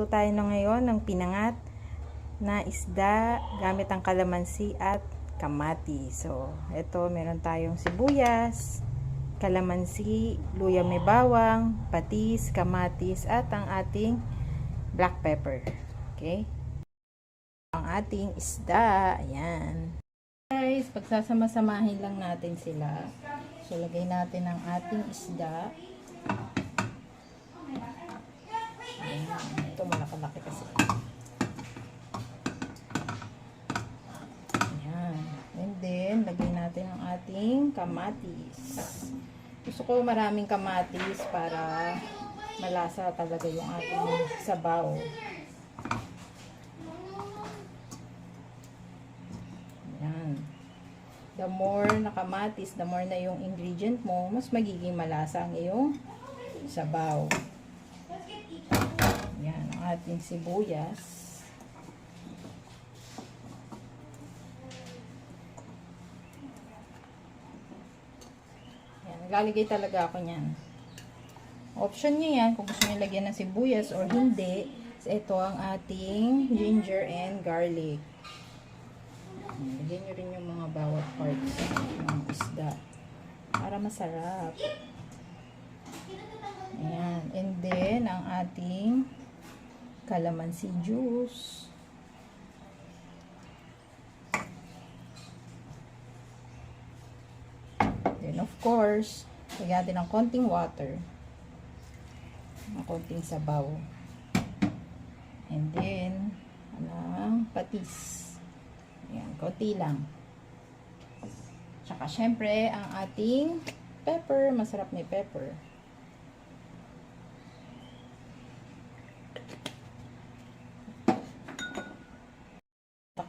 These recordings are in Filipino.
Magluto tayo na ngayon ng pinangat na isda gamit ang kalamansi at kamati. So, ito meron tayong sibuyas, kalamansi, luya may bawang, patis, kamatis at ang ating black pepper. Okay? Ang ating isda. Ayan. Guys, pagsasama-samahin lang natin sila. So, lagay natin ang ating isda. Malaki-laki kasi. Ayan. And then, lagay natin ang ating kamatis. Gusto ko maraming kamatis para malasa talaga yung ating sabaw. Ayan. The more na kamatis, the more na yung ingredient mo, mas magiging malasa ang iyong sabaw. Yan, ang ating sibuyas. Yan, naglalagay talaga ako niyan. Option nyo yan kung gusto nyo lagyan ng sibuyas or hindi. Ito ang ating ginger and garlic. Yan, Lagyan nyo rin yung mga bawat parts ng isda. Para masarap. Ayan. And then, ang ating calamansi juice. Then, of course, lagyan natin ng konting water. Ng konting sabaw. And then, anong patis. Ayan, konti lang. Tsaka, syempre, ang ating pepper. Masarap ni pepper.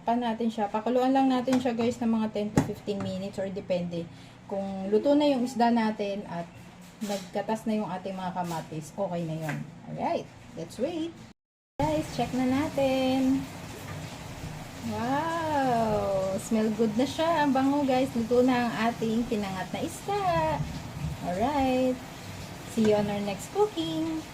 Takpan natin siya. Pakuluan lang natin siya guys ng mga 10 to 15 minutes or depende. Kung luto na yung isda natin at nagkatas na yung ating mga kamatis, okay na yun. Alright, let's wait. Guys, check na natin. Wow! Smell good na siya. Ang bango guys. Luto na ang ating pinangat na isda. Alright. See you on our next cooking.